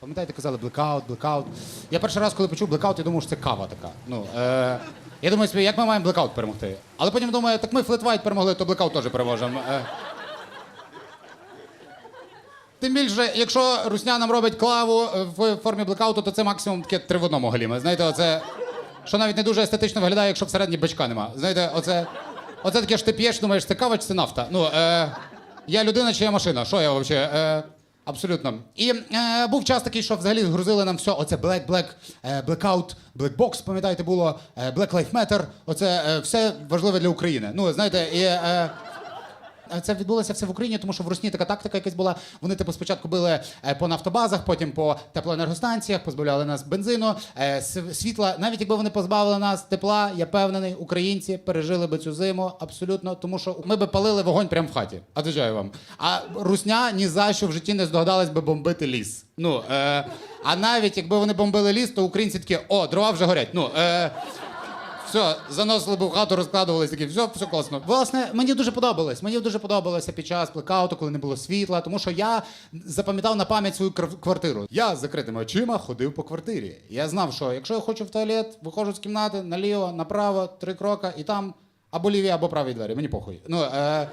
Пам'ятаєте, казали блекаут, блекаут. Я перший раз, коли почув блекаут, я думав, що це кава така. Ну, е, я думаю собі, як ми маємо блекаут перемогти? Але потім думаю, так ми флетвайт перемогли, то блекаут теж переможемо. Е. Тим більше, якщо русня нам робить клаву е, в формі блекауту, то це максимум таке три в одному галіме. Знаєте, оце, що навіть не дуже естетично виглядає, якщо всередині бачка нема. Знаєте, оце, оце таке, що ти п'єш, думаєш, це кава чи це нафта. Ну, е, я людина чи я машина? Що я взагалі? Е, абсолютно. І е, був час такий, що взагалі грузили нам все. Оце Black, Black, е, Blackout, Black Box, пам'ятаєте, було, е, Black Life Matter. Оце е, все важливе для України. Ну, знаєте, і. Е, Це відбулося все в Україні, тому що в Русні така тактика якась була. Вони типу спочатку били е, по нафтобазах, потім по теплоенергостанціях, позбавляли нас бензину, е, світла. Навіть якби вони позбавили нас тепла, я певнений, українці пережили би цю зиму абсолютно, тому що ми би палили вогонь прямо в хаті. Отвечаю вам. А Русня ні за що в житті не здогадалась би бомбити ліс. Ну е, а навіть якби вони бомбили ліс, то українці такі, о, дрова вже горять. Ну е, все, заносили б в хату, розкладувалися такі, все, все класно. Власне, мені дуже подобалось. Мені дуже подобалося під час блекауту, коли не було світла, тому що я запам'ятав на пам'ять свою кр- квартиру. Я з закритими очима ходив по квартирі. Я знав, що якщо я хочу в туалет, виходжу з кімнати наліво, направо, три кроки, і там або ліві, або праві двері. Мені похуй. Ну, е,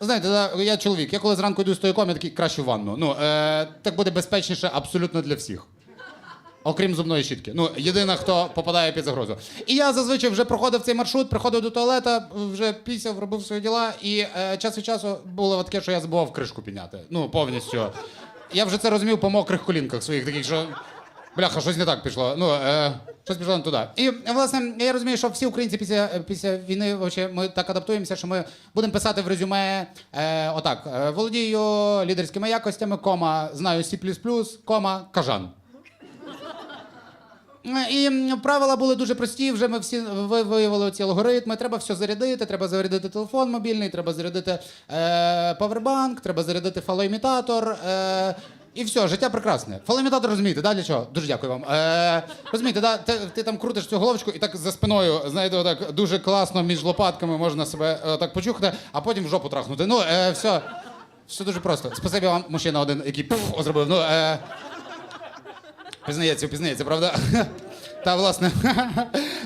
Знаєте, я чоловік, я коли зранку йду стояком, я такий краще в ванну. Ну, е, так буде безпечніше абсолютно для всіх. Окрім зубної щітки. Ну, єдина, хто попадає під загрозу. І я зазвичай вже проходив цей маршрут, приходив до туалета, вже пісяв, робив свої діла, і е, час від часу було таке, що я забував кришку підняти. Ну, повністю. Я вже це розумів по мокрих колінках своїх таких, що. Бляха, щось не так пішло. Ну, е, щось пішло не туди. І власне, я розумію, що всі українці після, після війни вообще, ми так адаптуємося, що ми будемо писати в резюме е, отак: е, володію лідерськими якостями, кома, знаю C++, кома, кажан. І правила були дуже прості. Вже ми всі ви- виявили ці алгоритми. Треба все зарядити. Треба зарядити телефон мобільний, треба зарядити е, павербанк, треба зарядити фалоімітатор. Е, і все, життя прекрасне. Фалоімітатор розумієте, да, для чого? Дуже дякую вам. Е, розумієте, да, ти, ти там крутиш цю головочку і так за спиною, знаєте, отак дуже класно між лопатками можна себе е, так почухати, а потім в жопу трахнути. Ну, е, все. Все дуже просто. Спасибі вам, мужчина один, який пф, зробив. Ну, е, Пізнається, пізнається, правда? Та власне.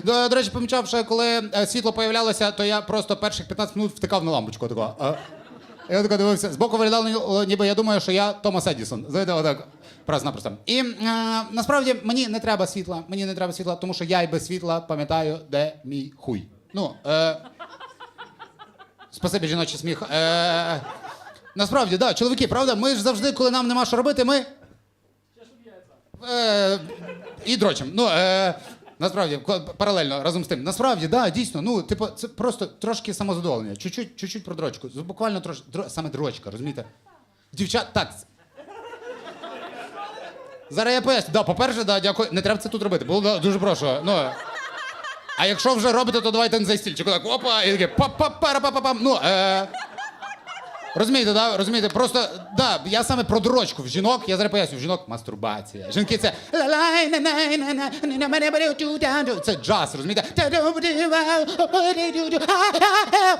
До, до речі, помічав, що коли е, світло появлялося, то я просто перших 15 минут втикав на лампочку. Такого. А? Я тако дивився. Збоку виглядало, ніби я думаю, що я Томас Едісон. Знаєте, отак. Просто-напросто. І е, насправді мені не треба світла. Мені не треба світла, тому що я й без світла пам'ятаю, де мій хуй. Ну, е, спасибі, жіночий сміх. Е, насправді, да, чоловіки, правда, ми ж завжди, коли нам нема що робити, ми. Е, і дрочим. Ну, е, насправді, паралельно разом з тим. Насправді, да, дійсно, ну, типу, це просто трошки самозадоволення. Чуть-чуть, чуть-чуть про дрочку. Буквально трошки, дро, саме дрочка, розумієте? Дівчат, так. Зараз я поясню. Да, по-перше, да, дякую. Не треба це тут робити. Було дуже прошу. Ну, а якщо вже робите, то давайте не за стільчик. Так, опа, і таке па па пара па па пам Ну, е, Розумієте, да? Розумієте, просто да, я саме про дрочку в жінок, я зараз поясню, в жінок мастурбація. Жінки це це джаз, розумієте?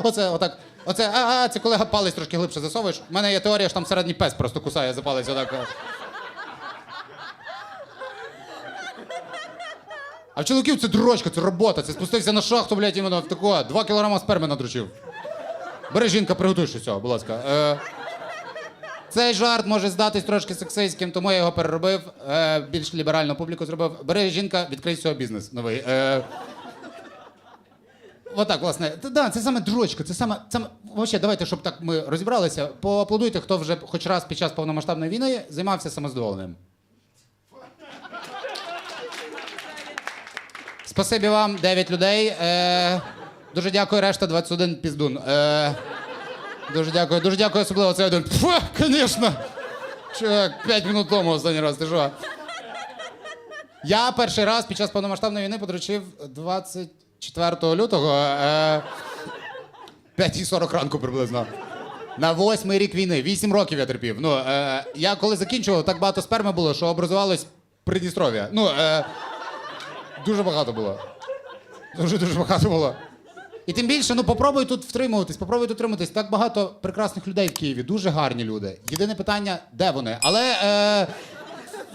Оце отак. Оце а, а, це коли палець трошки глибше засовуєш. У мене є теорія, що там середній пес просто кусає за палець отак. А в чоловіків це дрочка, це робота, це спустився на шахту, блядь, іменно в такого, два кілограма сперми надручив. Бери жінка, приготуй щось цього, будь ласка. Е, цей жарт може здатись трошки сексистським, тому я його переробив. Е, більш ліберальну публіку зробив. Бери жінка, відкрий цього бізнес новий. Е, Отак, власне. Т- Да, це саме дрочка, це саме. саме... Вообще, давайте, щоб так ми розібралися. Поаплодуйте, хто вже хоч раз під час повномасштабної війни займався самозадоволенням. Спасибі вам, 9 людей. Е, дуже дякую, решта 21 піздун. Е, дуже дякую, дуже дякую, особливо цей один. Фу, звісно. Чувак, 5 минут тому останній раз, ти що? Я перший раз під час повномасштабної війни подручив 24 лютого. Е, 5.40 ранку приблизно. На восьмий рік війни, вісім років я терпів. Ну, е, я коли закінчував, так багато сперми було, що образувалось Придністров'я. Ну, е, Дуже багато було. Дуже дуже багато було. І тим більше, ну попробуй тут втримуватись, попробуй тут втриматись. Так багато прекрасних людей в Києві, дуже гарні люди. Єдине питання, де вони? Але е,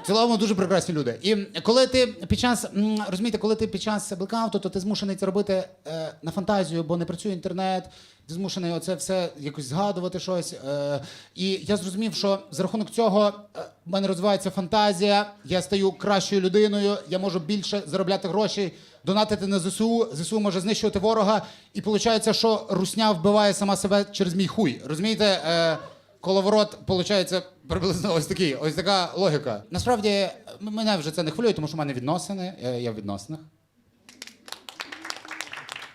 В цілому дуже прекрасні люди. І коли ти під час розумієте, коли ти під час блекауту, то ти змушений це робити е, на фантазію, бо не працює інтернет. Ти змушений оце все якось згадувати щось. Е, і я зрозумів, що за рахунок цього е, в мене розвивається фантазія, я стаю кращою людиною, я можу більше заробляти гроші, донатити на ЗСУ, ЗСУ може знищувати ворога. І виходить, що русня вбиває сама себе через мій хуй. Розумієте? Е, коловорот, виходить, приблизно ось такий, ось така логіка. Насправді, мене вже це не хвилює, тому що в мене відносини, я, я в відносинах.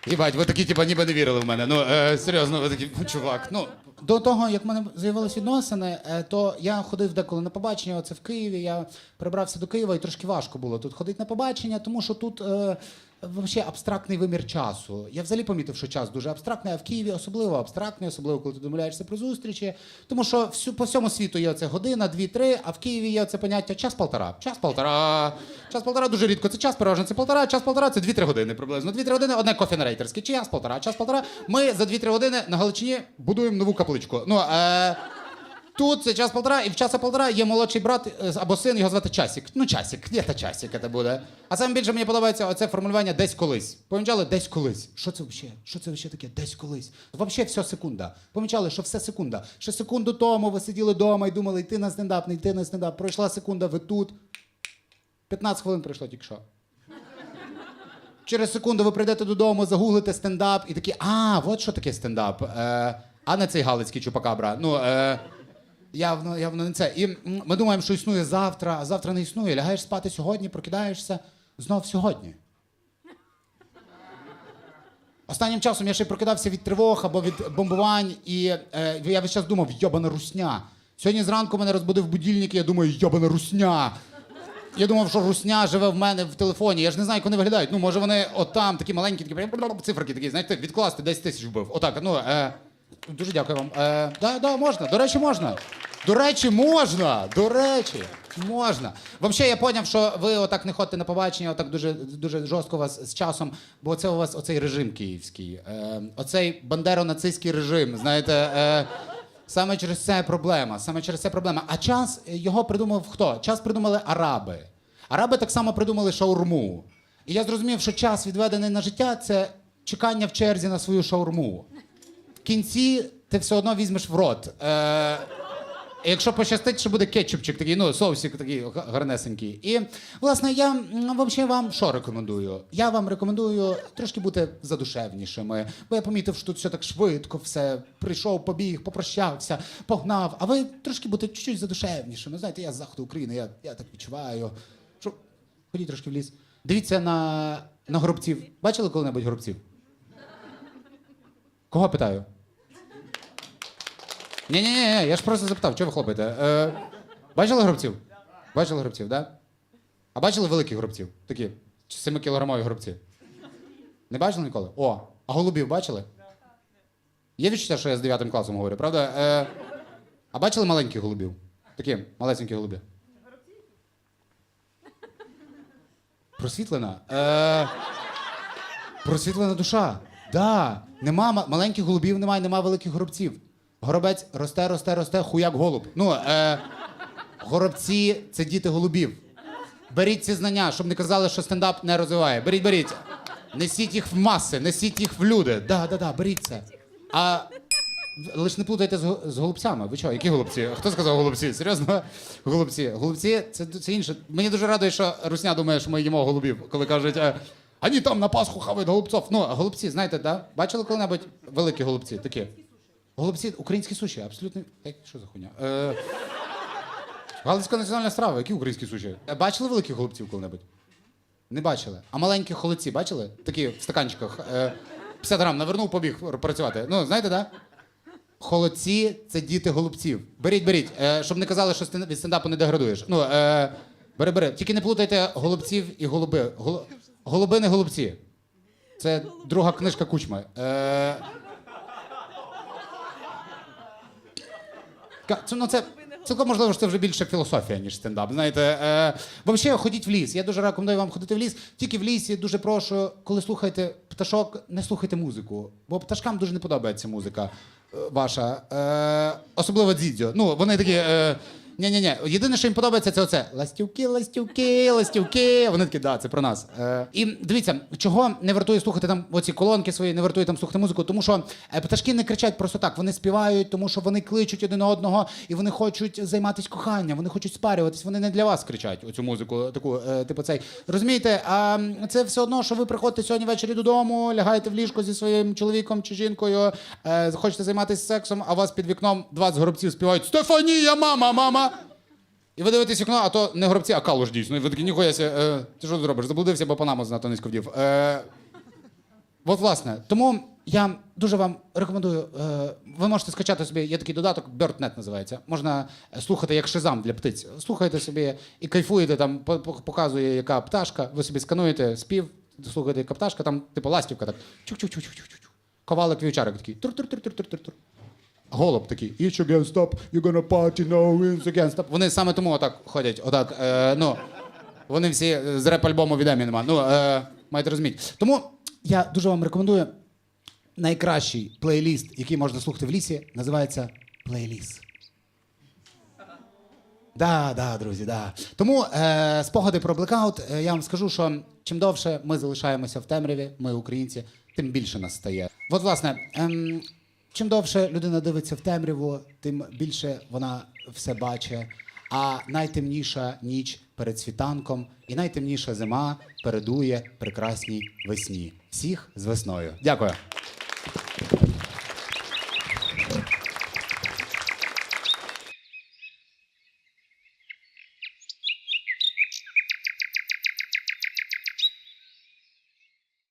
Їбать, ви такі, типа, ніби не вірили в мене. Ну, е, серйозно, ви такі, «Ну, чувак. Ну, до того, як в мене з'явилися відносини, е, то я ходив деколи на побачення, оце в Києві. Я прибрався до Києва і трошки важко було тут ходити на побачення, тому що тут е, взагалі абстрактний вимір часу. Я взагалі помітив, що час дуже абстрактний, а в Києві особливо абстрактний, особливо коли ти домовляєшся про зустрічі. Тому що всю, по всьому світу є оце година, дві-три, а в Києві є це поняття час-полтора. Час-полтора. Час-полтора дуже рідко. Це час переважно, це полтора, час-полтора це дві-три години приблизно. Дві-три години одне кофе на рейтерське. Час-полтора, час-полтора. Ми за дві-три години на Галичині будуємо нову капличку. Ну, е, Тут це час полтора, і в часа полтора є молодший брат е, або син, його звати Часік. Ну, Часік, де та Часік це буде. А саме більше мені подобається оце формулювання десь колись. Помічали десь колись. Що це взагалі? Що це взагалі таке? Десь колись. Взагалі все секунда. Помічали, що все секунда. Ще секунду тому ви сиділи вдома і думали, йти на стендап, не йти на стендап. Пройшла секунда, ви тут. 15 хвилин пройшло тільки що. Через секунду ви прийдете додому, загуглите стендап і такі, а, от що таке стендап. Е, а не цей галицький чупакабра. Ну, е, явно, явно не це. І ми думаємо, що існує завтра, а завтра не існує. Лягаєш спати сьогодні, прокидаєшся знов сьогодні. Останнім часом я ще прокидався від тривог або від бомбувань, і е, я весь час думав, йобана русня. Сьогодні зранку мене розбудив будильник, і я думаю, йобана русня. Я думав, що русня живе в мене в телефоні. Я ж не знаю, як вони виглядають. Ну, може, вони отам, такі маленькі, такі циферки такі, знаєте, відкласти 10 тисяч вбив. Отак, ну. Е, дуже дякую вам. Е, да, да, можна. До речі, можна. До речі, можна. До речі, можна. Взагалі, я зрозумів, що ви отак не ходите на побачення, отак дуже, дуже жорстко у вас з часом, бо це у вас оцей режим київський. Е, оцей бандеро-нацистський режим, знаєте. Е, Саме через це проблема. Саме через це проблема. А час його придумав хто? Час придумали араби. Араби так само придумали шаурму. І я зрозумів, що час, відведений на життя, це чекання в черзі на свою шаурму. Кінці ти все одно візьмеш в рот. Е, якщо пощастить, що буде кетчупчик такий, ну, соусик такий гарнесенький. І, власне, я взагалі вам що рекомендую? Я вам рекомендую трошки бути задушевнішими. Бо я помітив, що тут все так швидко, все прийшов, побіг, попрощався, погнав. А ви трошки бути чуть-чуть задушевнішими. Знаєте, я з заходу України, я, я так відчуваю. Що... Ходіть трошки в ліс. Дивіться на, на горобців. Бачили коли-небудь горобців? Кого питаю? Ні, ні, ні, я ж просто запитав, чого ви хлопаєте? Е, бачили гробців? Бачили гробців, так? Да? А бачили великих гробців? Такі 7-кілограмові гробці. Не бачили ніколи? О, а голубів бачили? Є відчуття, що я з 9 класом говорю, правда? Е, а бачили маленьких голубів? Такі малесенькі голуби. Просвітлена. Е, просвітлена душа. Да. Нема ма- маленьких голубів, немає, нема великих горобців. Горобець росте, росте, росте, хуяк голуб. Ну, е, горобці це діти голубів. Беріть ці знання, щоб не казали, що стендап не розвиває. Беріть, беріть. Несіть їх в маси, несіть їх в люди. Да, да, да, беріть це. А лише не плутайте з, з голубцями. Ви чого? Які голубці? Хто сказав голубці? Серйозно? Голубці. Голубці це, це інше. Мені дуже радує, що Русня думає, що ми їмо голубів, коли кажуть, е, ані там на Пасху хавають голубців. Ну, голубці, знаєте, да? Бачили коли-небудь великі голубці? Такі. Голубці, українські суші, абсолютно. Що за хуйня? Е, Галицька національна страва, які українські суші? Е, Бачили великих голубців коли-небудь? Не бачили. А маленькі холодці бачили? Такі в стаканчиках. Е, 50 грам навернув, побіг працювати. Ну, знаєте? Да? Холодці це діти голубців. Беріть, беріть, е, щоб не казали, що від стендапу не деградуєш. Ну, е, бери, бери. Тільки не плутайте голубців і голуби. Гол- Голуби не голубці. Це друга книжка кучми. Е, Це, ну, це цілком можливо, що це вже більше філософія, ніж стендап. Знаєте, е, взагалі ходіть в ліс. Я дуже рекомендую вам ходити в ліс. Тільки в лісі дуже прошу, коли слухаєте пташок, не слухайте музику. Бо пташкам дуже не подобається музика е, ваша. Е, особливо дзідзьо. Ну, вони такі. Е, Ні, ні, ні. Єдине, що їм подобається, це оце ластівки, ластівки, ластівки. Вони такі, да, це про нас. Е, і дивіться, чого не вартує слухати там оці колонки свої, не вартує там слухати музику, тому що е, пташки не кричать просто так. Вони співають, тому що вони кличуть один одного і вони хочуть займатися коханням, вони хочуть спарюватись. Вони не для вас кричать оцю музику, таку, е, типу цей. Розумієте, а м, це все одно, що ви приходите сьогодні ввечері додому, лягаєте в ліжко зі своїм чоловіком чи жінкою, е, хочете займатися сексом, а у вас під вікном 20 горобців співають Стефанія, мама, мама. І ви дивитесь вікно, а то не горобці, а калуш дійсно. Ви такі, ніхуя е, ти що робиш? Заблудився, бо панаму знато низько вдів. Е, от, власне, тому я дуже вам рекомендую. Е, ви можете скачати собі, є такий додаток, BirdNet називається. Можна е, слухати як шизам для птиць. Слухаєте собі і кайфуєте, там по- по- показує, яка пташка, ви собі скануєте спів, слухаєте, яка пташка, там, типу, ластівка, так. Чук-чук-чук-чук-чук. Ковалик вівчарик такий. Тур-тур-тур-тур-тур-тур. Голуб такий. Each again stop, you're gonna party now, it's again stop. Вони саме тому отак ходять, отак. Е, ну, вони всі е, з реп-альбому від Емінема. Ну, е, маєте розуміти. Тому я дуже вам рекомендую найкращий плейліст, який можна слухати в лісі, називається плейліст. Да, да, друзі, да. Тому е, спогади про блекаут. Е, я вам скажу, що чим довше ми залишаємося в темряві, ми українці, тим більше нас стає. От, власне, ем, чим довше людина дивиться в темряву, тим більше вона все бачить. А найтемніша ніч перед світанком і найтемніша зима передує прекрасній весні. Всіх з весною. Дякую.